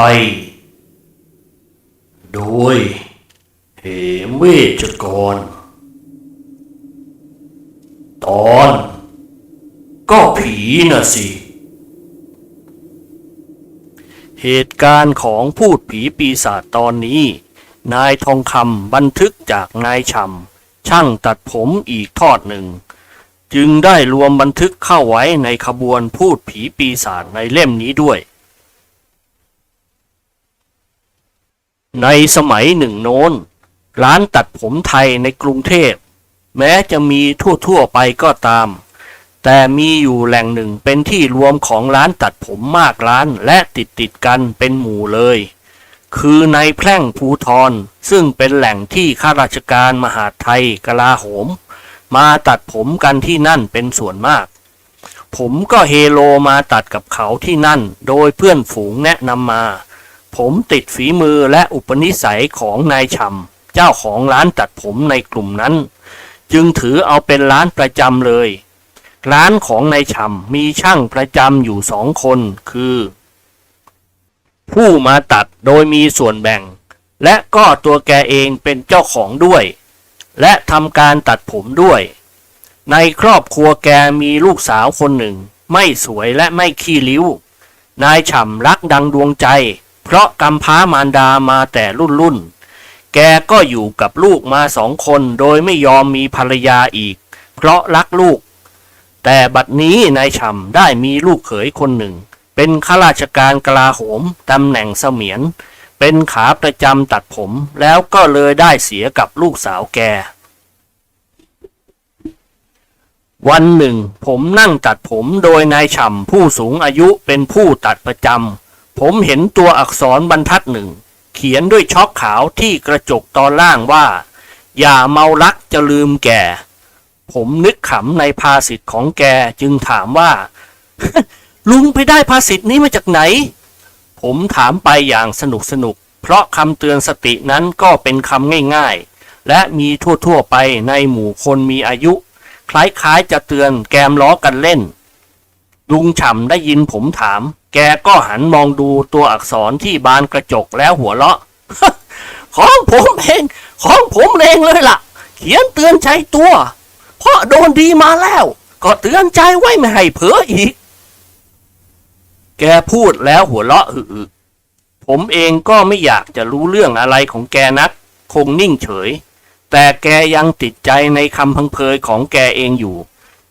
ไทย โดยเหมเวชกร ตอน ก็ผีน่ะสิ เหตุการณ์ของพูดผีปีศาจตอนนี้ นายทองคำบันทึกจากนายชำช่างตัดผมอีกทอดหนึ่ง จึงได้รวมบันทึกเข้าไว้ในขบวนพูดผีปีศาจในเล่มนี้ด้วย ในสมัยหนึ่งโน้น ร้านตัดผมไทยในกรุงเทพ แม้จะมีทั่วๆไปก็ตาม แต่มีอยู่แหล่งหนึ่งเป็นที่รวมของร้านตัดผมมากร้านและติดติดๆกันเป็นหมู่เลย คือในแพร่งภูทรซึ่งเป็นแหล่งที่ข้าราชการมหาไทยกลาโหม มาตัดผมกันที่นั่นเป็นส่วนมาก ผมก็เฮโลมาตัดกับเขาที่นั่น โดยเพื่อนฝูงแนะนำมา ผมติดฝีมือและอุปนิสัยของนายชำเจ้าของร้านตัดผมในกลุ่มนั้น จึงถือเอาเป็นร้านประจำเลย ร้านของนายชำมีช่างประจำอยู่สองคนคือ ผู้มาตัดโดยมีส่วนแบ่ง และก็ตัวแกเองเป็นเจ้าของด้วย และทำการตัดผมด้วย ในครอบครัวแกมีลูกสาวคนหนึ่ง ไม่สวยและไม่ขี้ริ้ว นายฉ่ำรักดังดวงใจ เพราะกำพร้ามารดามาแต่รุ่นรุ่น แกก็อยู่กับลูกมาสองคนโดยไม่ยอมมีภรรยาอีก เพราะรักลูก แต่บัดนี้นายฉ่ำได้มีลูกเขยคนหนึ่ง เป็นข้าราชการกลาโหมตำแหน่งเสมียน เป็นขาประจำตัดผมแล้วก็เลยได้เสียกับลูกสาวแกวันหนึ่ง ผมนั่งตัดผมโดยนายฉ่ำผู้สูงอายุเป็นผู้ตัดประจำ ผมเห็นตัวอักษรบรรทัดหนึ่ง เขียนด้วยช็อกขาวที่กระจกตอนล่างว่า อย่าเมารักจะลืมแก่ ผมนึกขำในภาษิตของแกจึงถามว่า ลุงไปได้ภาษิตนี้มาจากไหน ผมถามไปอย่างสนุกสนุก เพราะคำเตือนสตินั้นก็เป็นคำง่ายๆ และมีทั่วๆไปในหมู่คนมีอายุ คล้ายๆจะเตือนแกมล้อกันเล่น ลุงฉ่ำได้ยินผมถาม แกก็หันมองดูตัวอักษรที่บานกระจกแล้วหัวเราะ ของผมเอง ของผมเองเลยล่ะ เขียนเตือนใจตัว เพราะโดนดีมาแล้ว ก็เตือนใจไว้ไม่ให้เผลออีก แกพูดแล้วหัวเราะอึกๆผมเองก็ไม่อยากจะรู้เรื่องอะไรของแกนัก คงนิ่งเฉย แต่แกยังติดใจในคำพังเพยของแกเองอยู่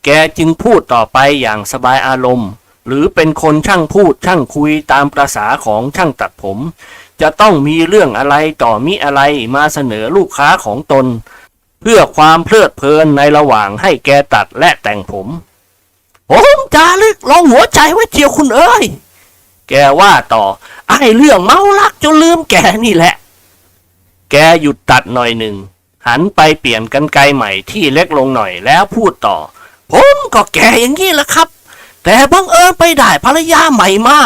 แกจึงพูดต่อไปอย่างสบายอารมณ์ หรือเป็นคนช่างพูดช่างคุยตามประษาของช่างตัดผม จะต้องมีเรื่องอะไรต่อมิอะไรมาเสนอลูกค้าของตน เพื่อความเพลิดเพลินในระหว่างให้แกตัดและแต่งผมผมจารึกลองหัวใจไว้เจียวคุณเอ้ย แกว่าต่อ ไอ้เรื่องเมารักจนลืมแกนี่แหละ แกหยุดตัดหน่อยหนึ่ง หันไปเปลี่ยนกันไกรใหม่ที่เล็กลงหน่อยแล้วพูดต่อ ผมก็แกอย่างนี้แหละครับ แต่บังเอิญไปได้ภรรยาใหม่มา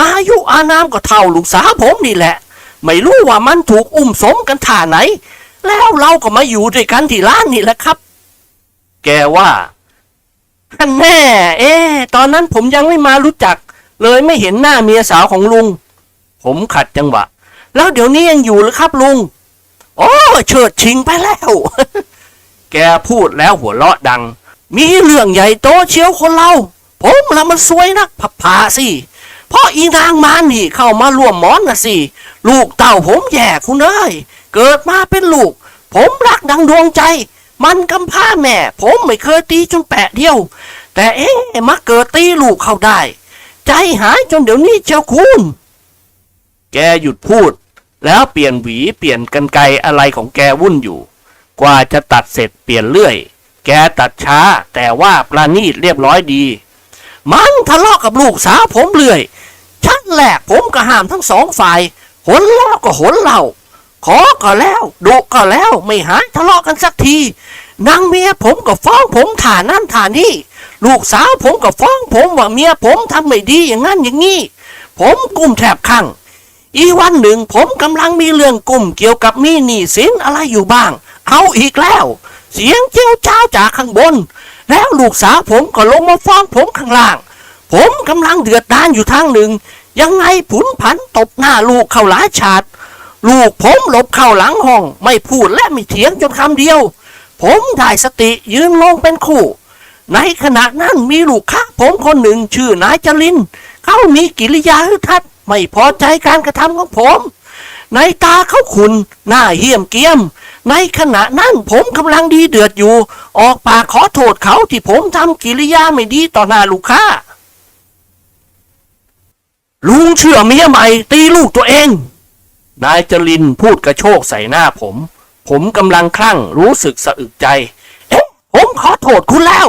อายุอานามก็เท่าลูกสาวผมนี่แหละ ไม่รู้ว่ามันถูกอุ้มสมกันท่าไหน แล้วเราก็มาอยู่ด้วยกันที่ร้านนี่แหละครับ แกว่าท่านแน่ เอ๊ตอนนั้นผมยังไม่มารู้จัก เลยไม่เห็นหน้าเมียสาวของลุง ผมขัดจังหวะ แล้วเดี๋ยวนี้ยังอยู่หรือครับลุงโอ้เฉิดชิงไปแล้ว แกพูดแล้วหัวเราะดัง มีเรื่องใหญ่โตเชียวคนเรา ผมละมันสวยนักผับผาสิเพราะอีนางมานี่เข้ามาร่วมหมอนนะสิ ลูกเต่าผมแย่คุณเอ้ยเกิดมาเป็นลูก ผมรักดังดวงใจ มันกำพร้าแม่ ผมไม่เคยตีจนแปะเดียว แต่เอ๊ะมาเกิดตีลูกเข้าได้ ใจหายจนเดี๋ยวนี้เจ้าคุณ แกหยุดพูด แล้วเปลี่ยนหวีเปลี่ยนกันไกอะไรของแกวุ่นอยู่ กว่าจะตัดเสร็จเปลี่ยนเรื่อย แกตัดช้าแต่ว่าประณีตเรียบร้อยดี มันทะเลาะกับลูกสาวผมเรื่อย ชั้นแรกผมก็ห้ามทั้งสองฝ่าย หนล่าก็หนเหล่า ขอก็แล้วดุก็แล้วไม่หายทะเลาะกันสักที นางเมียผมก็ฟ้องผมฐานนั่นฐานนี่ ลูกสาวผมก็ฟ้องผมว่าเมียผมทำไม่ดีอย่างนั้นอย่างนี้ ผมกุ้มแทบข้างอีวันหนึ่งผมกำลังมีเรื่องกลุ่มเกี่ยวกับมีหนี้สินอะไรอยู่บ้าง เอาอีกแล้ว เสียงเจียวจ้าจากข้างบน แล้วลูกสาวผมก็ลงมาฟ้องผมข้างล่าง ผมกำลังเดือดดานอยู่ทางหนึ่ง ยังไงผุนผันตบหน้าลูกเข้าหลายฉาด ลูกผมหลบเข้าหลังห้อง ไม่พูดและไม่เถียงจนคำเดียว ผมได้สติยืนลงเป็นคู่ ในขณะนั้นมีลูกค้าผมคนหนึ่งชื่อนายจริน เขามีกิริยาฮึดฮัดไม่พอใจการกระทำของผม ในตาเขาขุนหน้าเหี้ยมเกียม ในขณะนั้นผมกำลังดีเดือดอยู่ ออกปากขอโทษเขาที่ผมทำกิริยาไม่ดีต่อหน้าลูกค้า ลุงเชื่อเมียใหม่ตีลูกตัวเอง นายจรินพูดกระโชกใส่หน้าผม ผมกำลังคลั่งรู้สึกสะอึกใจ เอ๊ะ ผมขอโทษคุณแล้ว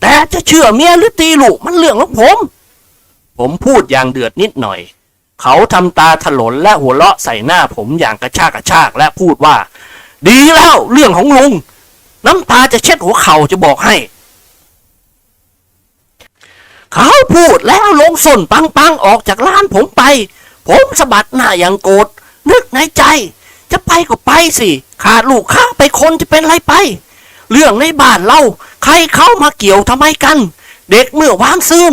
แต่จะเชื่อเมียหรือตีลูกมันเรื่องของผม ผมพูดอย่างเดือดนิดหน่อย เขาทำตาถลนและหัวเราะใส่หน้าผมอย่างกระชากกระชากและพูดว่า ดีแล้วเรื่องของลุง น้ำตาจะเช็ดหัวเข่าจะบอกให้ เขาพูดแล้วลงส้นปังๆ ออกจากร้านผมไป ผมสะบัดหน้าอย่างโกรธนึกในใจ จะไปก็ไปสิ ขาดลูกค้าไปคนจะเป็นไรไป เรื่องในบ้านเรา ใครเข้ามาเกี่ยวทำไมกัน เด็กเมื่อวานซืน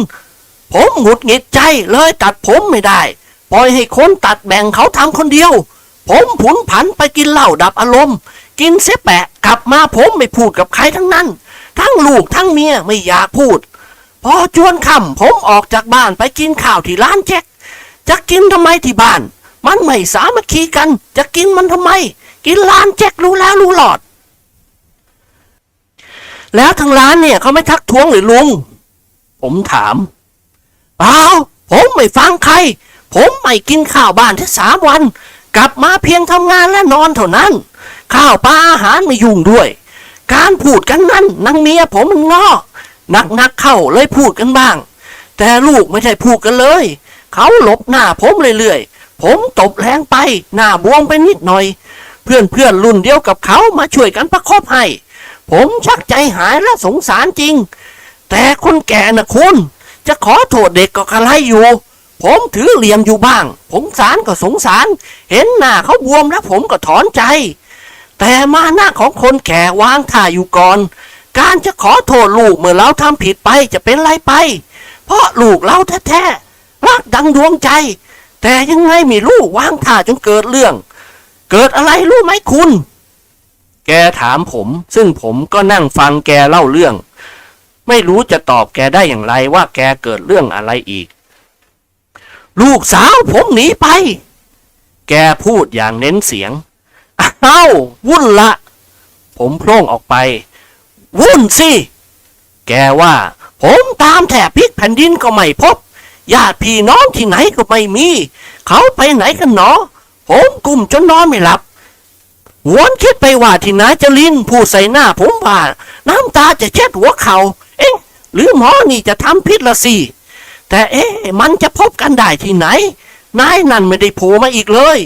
ผมหงุดหงิดใจเลยตัดผมไม่ได้ ปล่อยให้คนตัดแบ่งเขาทำคนเดียว ผมผุนผันไปกินเหล้าดับอารมณ์ กินเสียแปะกลับมาผมไม่พูดกับใครทั้งนั้น ทั้งลูกทั้งเมียไม่อยากพูด พอจวนค่ำผมออกจากบ้านไปกินข้าวที่ร้านแจ็คจะกินทำไมที่บ้าน มันไม่สามัคคีกัน จะกินมันทำไม กินร้านแจ็ครู้แล้วรู้หลอด แล้วทางร้านเนี่ยเขาไม่ทักท้วงหรือลุง ผมถามเปล่าผมไม่ฟังใคร ผมไม่กินข้าวบ้านแค่สามวัน กลับมาเพียงทำงานและนอนเท่านั้น ข้าวปลาอาหารไม่ยุ่งด้วย การพูดกันนั้นนางเมียผมมันงอหนักนักๆเข้าเลยพูดกันบ้าง แต่ลูกไม่ใช่พูดกันเลย เขาหลบหน้าผมเรื่อยๆ ผมตบแรงไป หน้าบวมไปนิดหน่อยเพื่อนเพื่อนๆรุ่นเดียวกับเขามาช่วยกันประคบให้ ผมชักใจหายและสงสารจริง แต่คนแก่นะคุณ จะขอโทษเด็กก็กระไรอยู่ ผมถือเหลี่ยมอยู่บ้าง ผมสารก็สงสาร เห็นหน้าเขาบวมแล้วผมก็ถอนใจ แต่มาหน้าของคนแก่วางท่าอยู่ก่อน การจะขอโทษลูกเมื่อเราทำผิดไปจะเป็นไรไป เพราะลูกเราแท้ๆรักดังดวงใจ แต่ยังไงม่รู้วางท่าจนเกิดเรื่อง เกิดอะไรรู้ไหมคุณ แกถามผม ซึ่งผมก็นั่งฟังแกเล่าเรื่อง ไม่รู้จะตอบแกได้อย่างไรว่าแกเกิดเรื่องอะไรอีก ลูกสาวผมหนีไป แกพูดอย่างเน้นเสียง อ้าว วุ่นละ ผมโพล่งออกไป วุ่นสิ แกว่า ผมตามแถบพิกแผ่นดินก็ไม่พบ ญาติพี่น้องที่ไหนก็ไม่มี เขาไปไหนกันหนอผมกลุ่มจนนอนไม่หลับหวนคิดไปว่าที่นายจรินพูดใส่หน้าผมว่า น้ำตาจะเช็ดหัวเขา เอ๊ะ หรือหมอนี่จะทำพิษละสิ แต่เอ๊ะมันจะพบกันได้ที่ไหน นายนั่นไม่ได้โผล่มาอีกเลย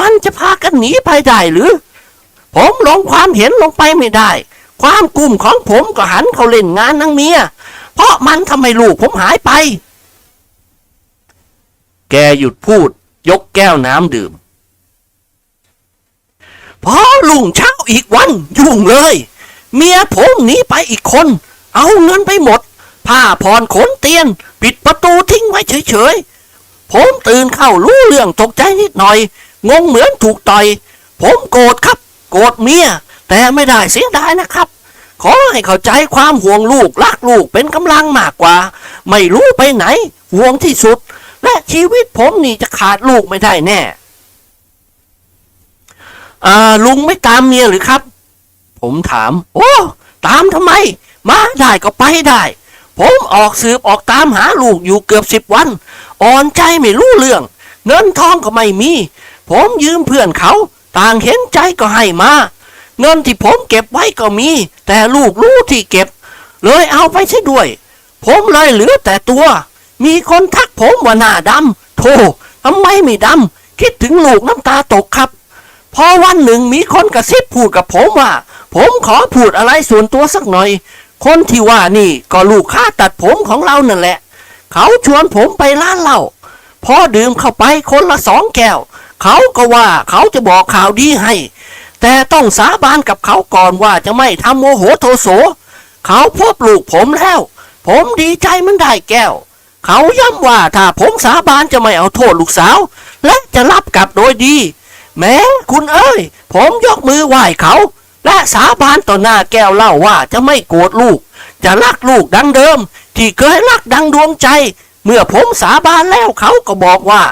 มันจะพากันหนีไปได้หรือ ผมลงความเห็นลงไปไม่ได้ ความกลุ่มของผมก็หันเขาเล่นงานนางเมีย เพราะมันทำให้ลูกผมหายไป แกหยุดพูด ยกแก้วน้ำดื่ม พอลุงเช้าอีกวันยุ่งเลย เมียผมหนีไปอีกคน เอาเงินไปหมดผ้าผ่อนขนเตียน ปิดประตูทิ้งไว้เฉยๆ ผมตื่นเข้ารู้เรื่องตกใจนิดหน่อย งงเหมือนถูกต่อย ผมโกรธครับ โกรธเมีย แต่ไม่ได้เสียดายนะครับ ขอให้เข้าใจความห่วงลูกรักลูกเป็นกำลังมากกว่า ไม่รู้ไปไหน ห่วงที่สุด และชีวิตผมนี่จะขาดลูกไม่ได้แน่าลุงไม่ตามเมียหรือครับ ผมถาม โอ้ ตามทำไม มาได้ก็ไปได้ ผมออกสืบออกตามหาลูกอยู่เกือบสิบวัน อ่อนใจไม่รู้เรื่อง เงินทองก็ไม่มี ผมยืมเพื่อนเขา ต่างเห็นใจก็ให้มา เงินที่ผมเก็บไว้ก็มี แต่ลูกรู้ที่เก็บ เลยเอาไปใช้ด้วย ผมเลยเหลือแต่ตัว มีคนทักผมว่าหน้าดำโธ่ทำไมไม่ดำคิดถึงลูกน้ำตาตกครับ พอวันหนึ่งมีคนกระซิบพูดกับผมว่า ผมขอพูดอะไรส่วนตัวสักหน่อย คนที่ว่านี่ก็ลูกค้าตัดผมของเรานั่นแหละ เขาชวนผมไปร้านเหล้าพอดื่มเข้าไปคนละสองแก้ว เขาก็ว่าเขาจะบอกข่าวดีให้ แต่ต้องสาบานกับเขาก่อนว่าจะไม่ทำโมโหโทโส เขาพบลูกผมแล้ว ผมดีใจมันได้แก้ว เขาย้ำว่าถ้าผมสาบานจะไม่เอาโทษลูกสาว และจะรับกลับโดยดี แม้คุณเอ้ย ผมยกมือไหว้เขา และสาบานต่อหน้าแก้วเล้าว่าจะไม่โกรธลูก จะรักลูกดังเดิม ที่เคยรักดังดวงใจ เมื่อผมสาบานแล้วเขาก็บอกว่า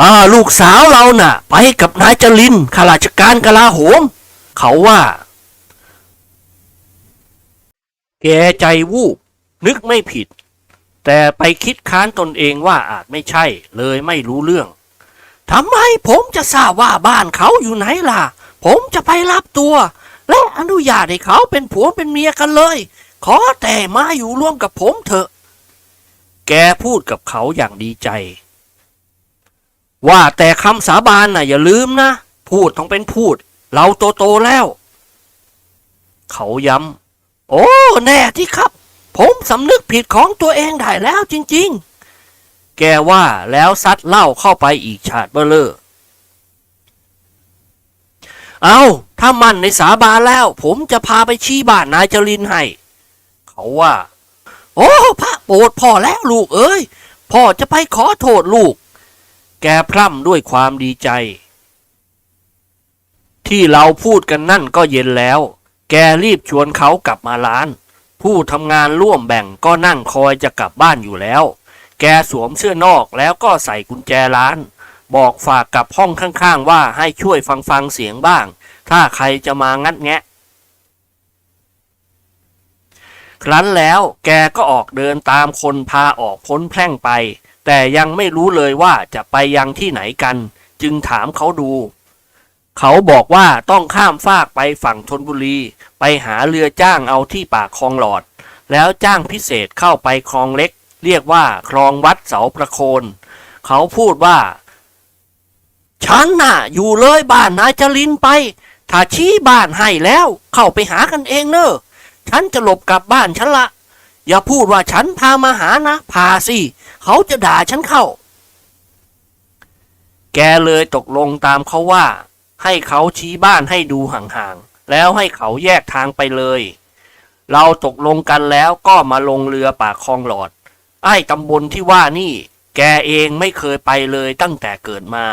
อ่าลูกสาวเราน่ะ ไปกับนายจรินข้าราชการกลาโหม เขาว่า แกใจวูบนึกไม่ผิด แต่ไปคิดค้านตนเองว่าอาจไม่ใช่ เลยไม่รู้เรื่องทำไมผมจะทราบว่าบ้านเขาอยู่ไหนล่ะ ผมจะไปรับตัว และอนุญาตให้เขาเป็นผัวเป็นเมียกันเลย ขอแต่มาอยู่ร่วมกับผมเถอะ แกพูดกับเขาอย่างดีใจ ว่าแต่คำสาบานน่ะ อย่าลืมนะ พูดต้องเป็นพูด เราโตโตแล้ว เขาย้ำโอ้แน่ที่ครับ ผมสำนึกผิดของตัวเองได้แล้วจริง ๆ แกว่าแล้วซัดเหล้าเข้าไปอีกฉาดเบลเลอร์ เอาถ้ามันในสาบานแล้ว ผมจะพาไปชี้บ้านนายจรินให้ เขาว่า โอ้พระโปรดพ่อแล้วลูกเอ้ย พ่อจะไปขอโทษลูก แกพร่ำด้วยความดีใจ ที่เราพูดกันนั่นก็เย็นแล้ว แกรีบชวนเขากลับมาร้าน ผู้ทำงานร่วมแบ่งก็นั่งคอยจะกลับบ้านอยู่แล้ว แกสวมเสื้อนอกแล้วก็ใส่กุญแจร้าน บอกฝากกับห้องข้างๆ ว่าให้ช่วยฟังฟังเสียงบ้าง ถ้าใครจะมางัดแงะ ครั้นแล้วแกก็ออกเดินตามคนพาออกพ้นแพร่งไป แต่ยังไม่รู้เลยว่าจะไปยังที่ไหนกัน จึงถามเขาดู เขาบอกว่าต้องข้ามฟากไปฝั่งธนบุรี ไปหาเรือจ้างเอาที่ปากคลองหลอด แล้วจ้างพิเศษเข้าไปคลองเล็ก เรียกว่าคลองวัดเสาประโคน เขาพูดว่า ฉันน่ะ อยู่เลยบ้านนายจรินไป ถ้าชี้บ้านให้แล้ว เข้าไปหากันเองเนอะฉันจะหลบกลับบ้านฉันละ อย่าพูดว่าฉันพามาหานะ พาสิ เขาจะด่าฉันเข้า แกเลยตกลงตามเขาว่า ให้เขาชี้บ้านให้ดูห่างๆ แล้วให้เขาแยกทางไปเลย เราตกลงกันแล้วก็มาลงเรือปากคลองหลอด ไอ้ตำบลที่ว่านี่ แกเองไม่เคยไปเลยตั้งแต่เกิดมา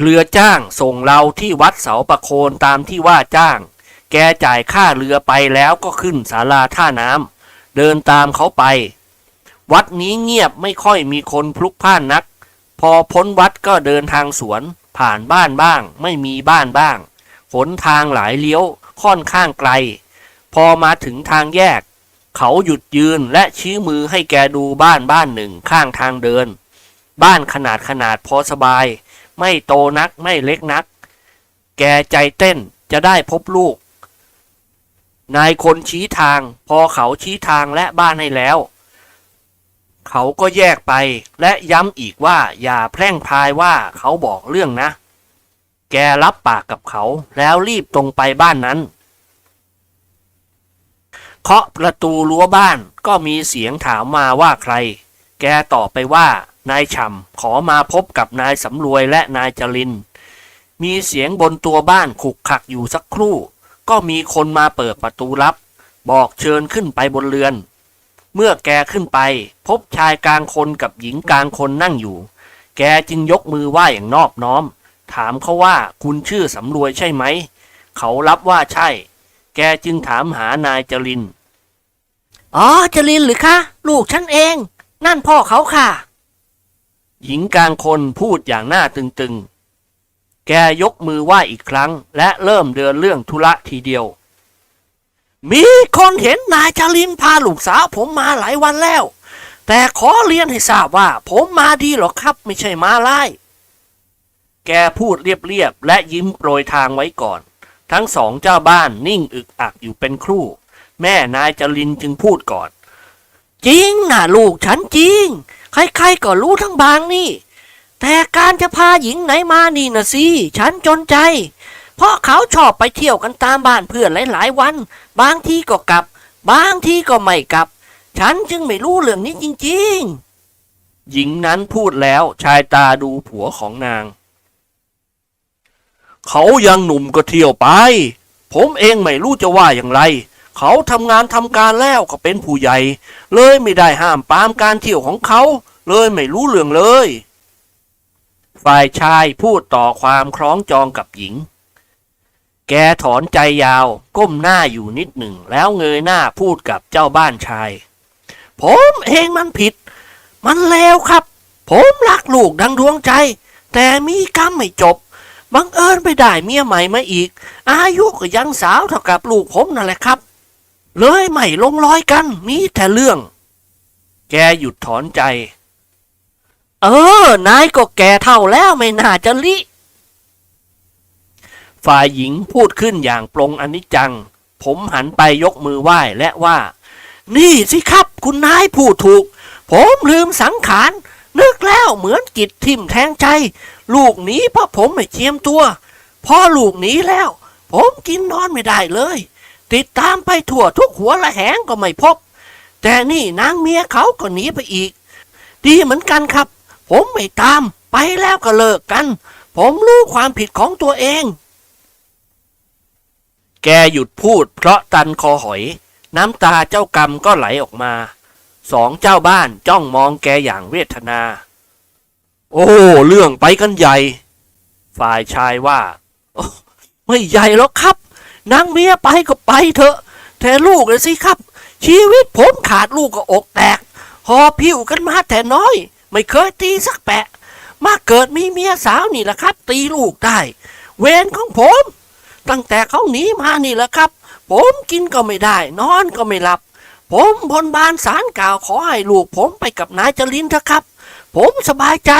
เรือจ้างส่งเราที่วัดเสาประโคนตามที่ว่าจ้าง แกจ่ายค่าเรือไปแล้วก็ขึ้นศาลาท่าน้ำเดินตามเขาไป วัดนี้เงียบไม่ค่อยมีคนพลุกพล่านนัก พอพ้นวัดก็เดินทางสวน ผ่านบ้านบ้าง ไม่มีบ้านบ้างหนทางหลายเลี้ยวค่อนข้างไกล พอมาถึงทางแยก เขาหยุดยืนและชี้มือให้แกดูบ้านบ้านหนึ่งข้างทางเดิน บ้านขนาดขนาดพอสบาย ไม่โตนักไม่เล็กนัก แกใจเต้นจะได้พบลูก นายคนชี้ทาง พอเขาชี้ทางและบ้านให้แล้ว เขาก็แยกไปและย้ำอีกว่าอย่าแพร่งพายว่าเขาบอกเรื่องนะ แกรับปากกับเขาแล้วรีบตรงไปบ้านนั้นเคาะประตูรั้วบ้านก็มีเสียงถามมาว่าใคร แกตอบไปว่า นายฉ่ำขอมาพบกับนายสำรวยและนายจริน มีเสียงบนตัวบ้านขุกขักอยู่สักครู่ ก็มีคนมาเปิดประตูรับ บอกเชิญขึ้นไปบนเรือน เมื่อแกขึ้นไป พบชายกลางคนกับหญิงกลางคนนั่งอยู่ แกจึงยกมือไหว้อย่างนอบน้อม ถามเขาว่าคุณชื่อสำรวยใช่ไหม เขารับว่าใช่ แกจึงถามหานายจริน อ๋อจรินหรือคะ ลูกฉันเอง นั่นพ่อเขาค่ะ หญิงกลางคนพูดอย่างหน้าตึงๆ แกยกมือไหว้อีกครั้ง และเริ่มเดินเรื่องธุระทีเดียว มีคนเห็นนายจรินพาลูกสาวผมมาหลายวันแล้ว แต่ขอเรียนให้ทราบว่า ผมมาดีหรอกครับไม่ใช่มาไล่แกพูดเรียบๆและยิ้มโปรยทางไว้ก่อน ทั้งสองเจ้าบ้านนิ่งอึกอักอยู่เป็นครู่ แม่นายจรินจึงพูดก่อน จริงนะลูกฉันจริง ใครๆก็รู้ทั้งบางนี่ แต่การจะพาหญิงไหนมานี่นะสิฉันจนใจ เพราะเขาชอบไปเที่ยวกันตามบ้านเพื่อนหลายๆวัน บางทีก็กลับ บางทีก็ไม่กลับ ฉันจึงไม่รู้เรื่องนี้จริง ๆ หญิงนั้นพูดแล้วชายตาดูผัวของนาง เขายังหนุ่มก็เที่ยวไป ผมเองไม่รู้จะว่าอย่างไร เขาทำงานทำการแล้วก็เป็นผู้ใหญ่ เลยไม่ได้ห้ามปามการเที่ยวของเขา เลยไม่รู้เรื่องเลย ฝ่ายชายพูดต่อความคล้องจองกับหญิง แกถอนใจยาวก้มหน้าอยู่นิดหนึ่ง แล้วเงยหน้าพูดกับเจ้าบ้านชาย ผมเองมันผิด มันเลวครับ ผมรักลูกดังดวงใจ แต่มีกรรมไม่จบบังเอิญไปได้เมียใหม่มาอีก อายุก็ยังสาวเท่ากับลูกผมนั่นแหละครับ เลยไม่ลงรอยกัน มีแต่เรื่อง แกหยุดถอนใจ เออ นายก็แก่เท่าแล้วไม่น่าจะลิ ฝ่ายหญิงพูดขึ้นอย่างปรงอนิจจัง ผมหันไปยกมือไหว้และว่า นี่สิครับคุณนายพูดถูก ผมลืมสังขาร นึกแล้วเหมือนกิดทิ่มแทงใจ ลูกหนีเพราะผมไม่เจียมตัว พอลูกหนีแล้ว ผมกินนอนไม่ได้เลย ติดตามไปทั่วทุกหัวละแหงก็ไม่พบ แต่นี่นางเมียเขาก็หนีไปอีก ดีเหมือนกันครับ ผมไม่ตามไปแล้วก็เลิกกัน ผมรู้ความผิดของตัวเอง แกหยุดพูดเพราะตันคอหอย น้ำตาเจ้ากรรมก็ไหลออกมา สองเจ้าบ้านจ้องมองแกอย่างเวทนา โอ้ เรื่องไปกันใหญ่ ฝ่ายชายว่า ไม่ใหญ่แล้วครับ นางเมียไปก็ไปเถอะ แต่ลูกเลยสิครับ ชีวิตผมขาดลูกก็อกแตก หอผิวกันมาแต่น้อย ไม่เคยตีสักแปะ มาเกิดมีเมียสาวนี่แหละครับ ตีลูกได้ เวรของผม ตั้งแต่เขาหนีมานี่แหละครับ ผมกินก็ไม่ได้ นอนก็ไม่หลับ ผมบนบานสารกล่าวขอให้ลูกผมไปกับนายจรินเถอะครับ ผมสบายใจ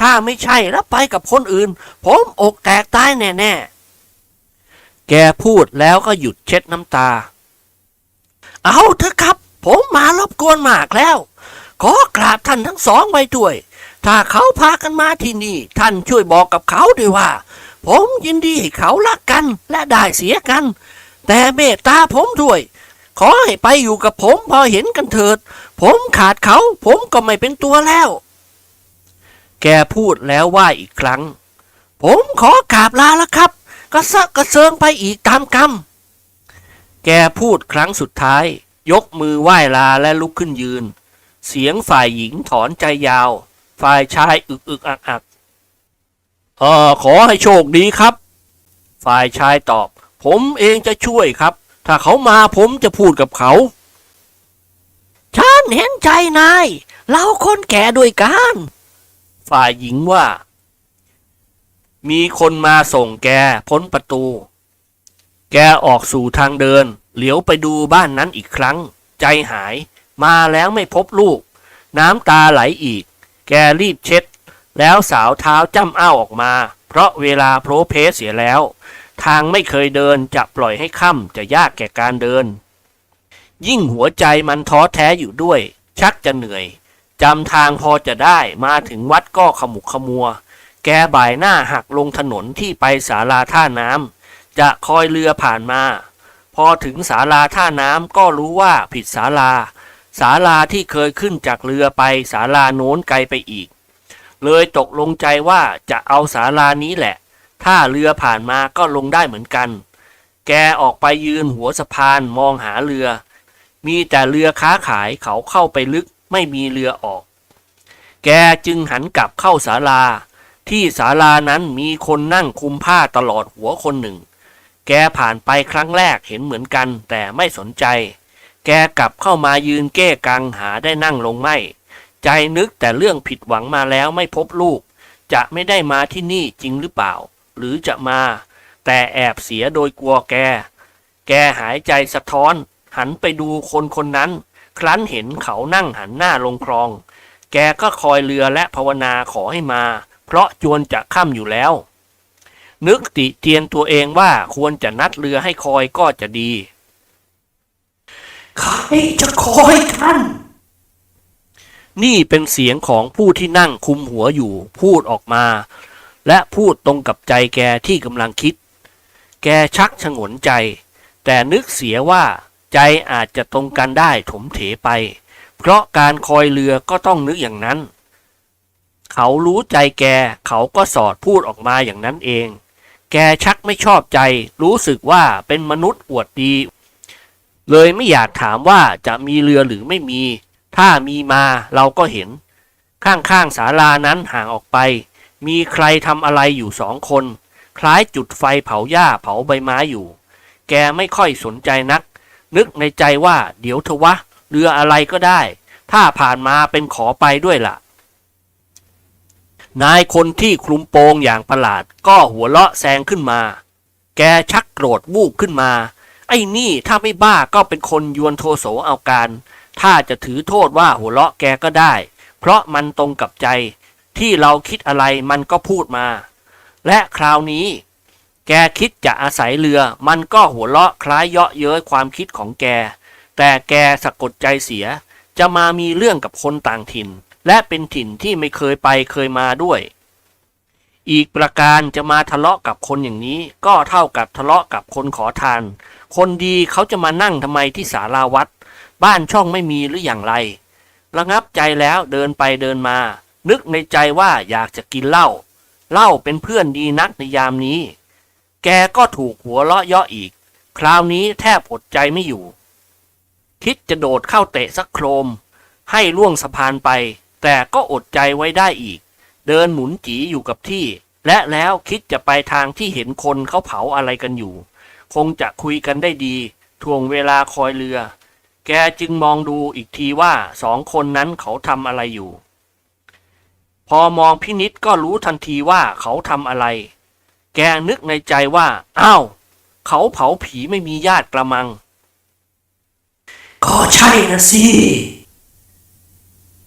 ถ้าไม่ใช่แล้วไปกับคนอื่น ผมอกแตกตายแน่ๆ แกพูดแล้วก็หยุดเช็ดน้ำตา เอาเถอะครับ ผมมารบกวนมากแล้ว ขอกราบท่านทั้งสองไว้ด้วย ถ้าเขาพากันมาที่นี่ ท่านช่วยบอกกับเขาด้วยว่า ผมยินดีให้เขารักกันและได้เสียกัน แต่เมตตาผมด้วย ขอให้ไปอยู่กับผมพอเห็นกันเถิด ผมขาดเขา ผมก็ไม่เป็นตัวแล้ว แกพูดแล้วว่าอีกครั้ง ผมขอกราบลาแล้วครับ กระเซาะกระเซิงไปอีกตามกรรม แกพูดครั้งสุดท้าย ยกมือไหว้ลาและลุกขึ้นยืน เสียงฝ่ายหญิงถอนใจยาว ฝ่ายชายอึกอึกอักอักเออขอให้โชคดีครับ ฝ่ายชายตอบ ผมเองจะช่วยครับ ถ้าเขามาผมจะพูดกับเขา ฉันเห็นใจนาย เราคนแก่ด้วยกัน ฝ่ายหญิงว่า มีคนมาส่งแกพ้นประตู แกออกสู่ทางเดิน เหลียวไปดูบ้านนั้นอีกครั้ง ใจหาย มาแล้วไม่พบลูก น้ำตาไหลอีก แกรีบเช็ด แล้วสาวเท้าจ้ำอ้าวออกมา เพราะเวลาโพลเพเสียแล้ว ทางไม่เคยเดินจะปล่อยให้ค่ำจะยากแก่การเดิน ยิ่งหัวใจมันท้อแท้อยู่ด้วย ชักจะเหนื่อยจำทางพอจะได้มาถึงวัดก็ขมุกขมัว แกบ่ายหน้าหักลงถนนที่ไปศาลาท่าน้ำจะคอยเรือผ่านมา พอถึงศาลาท่าน้ำก็รู้ว่าผิดศาลาศาลาที่เคยขึ้นจากเรือไปศาลาโน้นไกลไปอีก เลยตกลงใจว่าจะเอาศาลานี้แหละ ถ้าเรือผ่านมาก็ลงได้เหมือนกัน แกออกไปยืนหัวสะพานมองหาเรือ มีแต่เรือค้าขายเขาเข้าไปลึกไม่มีเรือออก แกจึงหันกลับเข้าศาลา ที่ศาลานั้นมีคนนั่งคุมผ้าตลอดหัวคนหนึ่ง แกผ่านไปครั้งแรกเห็นเหมือนกันแต่ไม่สนใจ แกกลับเข้ามายืนเก้กังหาได้นั่งลงไม่ ใจนึกแต่เรื่องผิดหวังมาแล้วไม่พบลูก จะไม่ได้มาที่นี่จริงหรือเปล่า หรือจะมา แต่แอบเสียโดยกลัวแก แกหายใจสะท้อน หันไปดูคนคนนั้น ครั้นเห็นเขานั่งหันหน้าลงคลอง แกก็คอยเรือและภาวนาขอให้มา เพราะจวนจะค่ำอยู่แล้ว นึกติเตียนตัวเองว่าควรจะนัดเรือให้คอยก็จะดีใครจะคอยท่านนี่เป็นเสียงของผู้ที่นั่งคุมหัวอยู่พูดออกมา และพูดตรงกับใจแกที่กำลังคิด แกชักฉงนใจ แต่นึกเสียว่าใจอาจจะตรงกันได้ถมเถไป เพราะการคอยเรือก็ต้องนึกอย่างนั้น เขารู้ใจแก เขาก็สอดพูดออกมาอย่างนั้นเอง แกชักไม่ชอบใจ รู้สึกว่าเป็นมนุษย์อวดดี เลยไม่อยากถามว่าจะมีเรือหรือไม่มี ถ้ามีมาเราก็เห็น ข้างๆศาลานั้นห่างออกไป มีใครทำอะไรอยู่สองคน คล้ายจุดไฟเผาหญ้าเผาใบไม้อยู่ แกไม่ค่อยสนใจนัก นึกในใจว่าเดี๋ยวเถอะวะ เรืออะไรก็ได้ ถ้าผ่านมาเป็นขอไปด้วยล่ะ นายคนที่คลุมโปงอย่างประหลาดก็หัวเราะแซงขึ้นมา แกชักโกรธวูบขึ้นมา ไอ้นี่ถ้าไม่บ้าก็เป็นคนยวนโทโสเอาการ ถ้าจะถือโทษว่าหัวเราะแกก็ได้ เพราะมันตรงกับใจ ที่เราคิดอะไรมันก็พูดมา และคราวนี้ แกคิดจะอาศัยเรือ มันก็หัวเราะคล้ายเยาะเย้ยความคิดของแก แต่แกสะกดใจเสีย จะมามีเรื่องกับคนต่างถิ่น และเป็นถิ่นที่ไม่เคยไปเคยมาด้วย อีกประการจะมาทะเลาะกับคนอย่างนี้ ก็เท่ากับทะเลาะกับคนขอทาน คนดีเขาจะมานั่งทำไมที่ศาลาวัด บ้านช่องไม่มีหรืออย่างไร ระงับใจแล้วเดินไปเดินมา นึกในใจว่าอยากจะกินเหล้าเหล้าเป็นเพื่อนดีนักในยามนี้ แกก็ถูกหัวเราะเยาะอีก คราวนี้แทบอดใจไม่อยู่ คิดจะโดดเข้าเตะสักโครม ให้ล่วงสะพานไป แต่ก็อดใจไว้ได้อีก เดินหมุนจีอยู่กับที่ และแล้วคิดจะไปทางที่เห็นคนเขาเผาอะไรกันอยู่ คงจะคุยกันได้ดีทวงเวลาคอยเรือ แกจึงมองดูอีกทีว่าสองคนนั้นเขาทำอะไรอยู่ พอมองพินิษก็รู้ทันทีว่าเขาทำอะไร แกนึกในใจว่าอ้าวเขาเผาผีไม่มีญาติกระมัง ก็ใช่นะสิ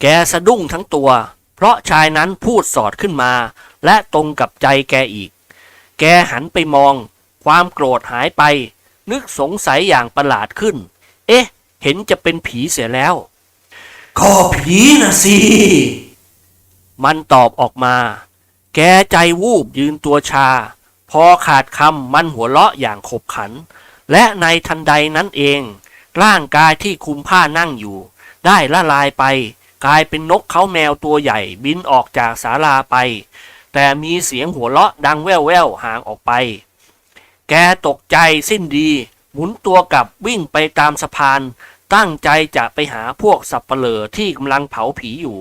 แกสะดุ้งทั้งตัว เพราะชายนั้นพูดสอดขึ้นมา และตรงกับใจแกอีก แกหันไปมอง ความโกรธหายไป นึกสงสัยอย่างประหลาดขึ้น เอ๊ะ เห็นจะเป็นผีเสียแล้วก็ผีนะสิ มันตอบออกมา แกใจวูบยืนตัวชา พอขาดคำมันหัวเราะอย่างขบขัน และในทันใดนั้นเอง ร่างกายที่คุมผ้านั่งอยู่ ได้ละลายไป กลายเป็นนกเขาแมวตัวใหญ่บินออกจากศาลาไป แต่มีเสียงหัวเราะดังแว่วๆห่างออกไป แกตกใจสิ้นดี หมุนตัวกลับวิ่งไปตามสะพาน ตั้งใจจะไปหาพวกสับเปลอที่กำลังเผาผีอยู่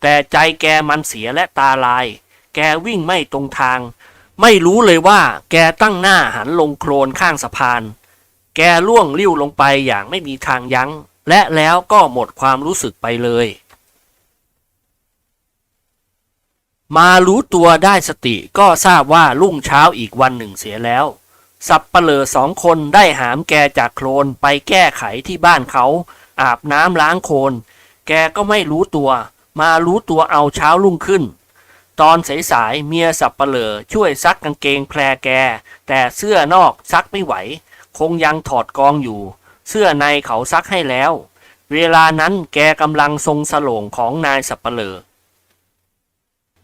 แต่ใจแกมันเสียและตาลาย แกวิ่งไม่ตรงทาง ไม่รู้เลยว่า แกตั้งหน้าหันลงโคลนข้างสะพาน แกล่วงลิ้วลงไปอย่างไม่มีทางยัง้งและแล้วก็หมดความรู้สึกไปเลย มารู้ตัวได้สติก็ทราบว่ารุ่งเช้าอีกวันหนึ่งเสียแล้ว สับเปลอสองคนได้หามแกจากโคลนไปแก้ไขที่บ้านเขา อาบน้ำล้างโคลนแกก็ไม่รู้ตัว มารู้ตัวเอาเช้ารุ่งขึ้น ตอนสายๆเมียสับเปลอช่วยซักกางเกงแพรแก แต่เสื้อนอกซักไม่ไหว คงยังถอดกองอยู่ เสื้อในเขาซักให้แล้ว เวลานั้นแกกำลังทรงสลงของนายสับเปลอ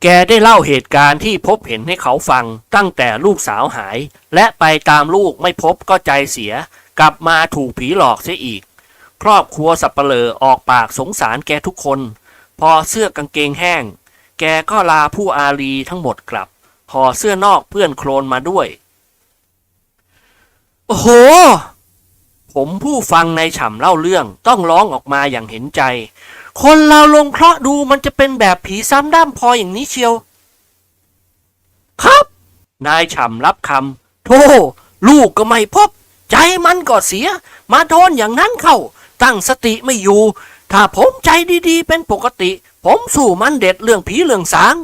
แกได้เล่าเหตุการณ์ที่พบเห็นให้เขาฟังตั้งแต่ลูกสาวหาย และไปตามลูกไม่พบก็ใจเสีย กลับมาถูกผีหลอกเสียอีก ครอบครัวสับเปลอออกปากสงสารแกทุกคน พอเสื้อกางเกงแห้ง แกก็ลาผู้อารีทั้งหมดกลับห่อเสื้อนอกเปื้อนโคลนมาด้วย โอ้โห ผมผู้ฟังในฉ่ำเล่าเรื่องต้องร้องออกมาอย่างเห็นใจ คนเราลงเคราะห์ดูมันจะเป็นแบบผีซ้ำด้ามพออย่างนี้เชียว ครับ นายฉ่ำรับคำโธ่ลูกก็ไม่พบ ใจมันก็เสีย มาโดนอย่างนั้นเข้า ตั้งสติไม่อยู่ ถ้าผมใจดีๆ เป็นปกติ ผมสู้มันเด็ดเรื่องผีเรื่องสาง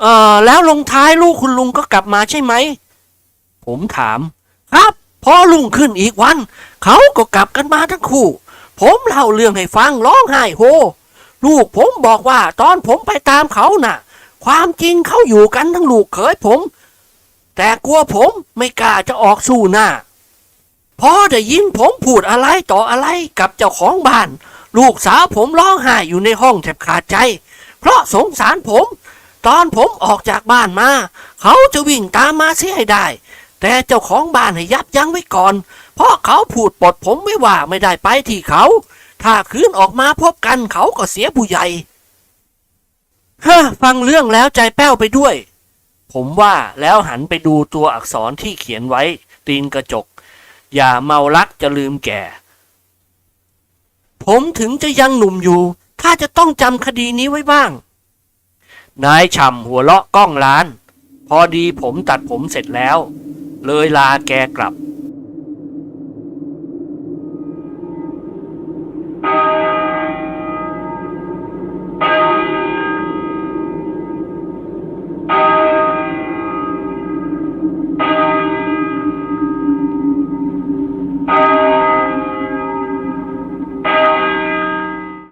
เอ่อ แล้วลงท้ายลูกคุณลุงก็กลับมาใช่ไหม ผมถาม ครับ พอลุงขึ้นอีกวัน เขาก็กลับกันมาทั้งคู่ ผมเล่าเรื่องให้ฟังร้องไห้โฮ ลูกผมบอกว่าตอนผมไปตามเขาน่ะ ความจริงเขาอยู่กันทั้งลูกเขยผม แต่กลัวผมไม่กล้าจะออกสู้หน้าพอได้ยินผมพูดอะไรต่ออะไรกับเจ้าของบ้าน ลูกสาวผมร้องไห้อยู่ในห้องแทบขาดใจ เพราะสงสารผม ตอนผมออกจากบ้านมา เขาจะวิ่งตามมาเสียให้ได้ แต่เจ้าของบ้านให้ยับยั้งไว้ก่อน เพราะเขาพูดปลดผมไม่ว่าไม่ได้ไปที่เขา ถ้าคืนออกมาพบกันเขาก็เสียผู้ใหญ่ฮะฟังเรื่องแล้วใจแป้วไปด้วย ผมว่าแล้วหันไปดูตัวอักษรที่เขียนไว้ ตีนกระจก อย่าเมารักจะลืมแก่ ผมถึงจะยังหนุ่มอยู่ ถ้าจะต้องจำคดีนี้ไว้บ้าง นายฉ่ำหัวเราะก้องล้าน พอดีผมตัดผมเสร็จแล้ว เลยลาแกกลับ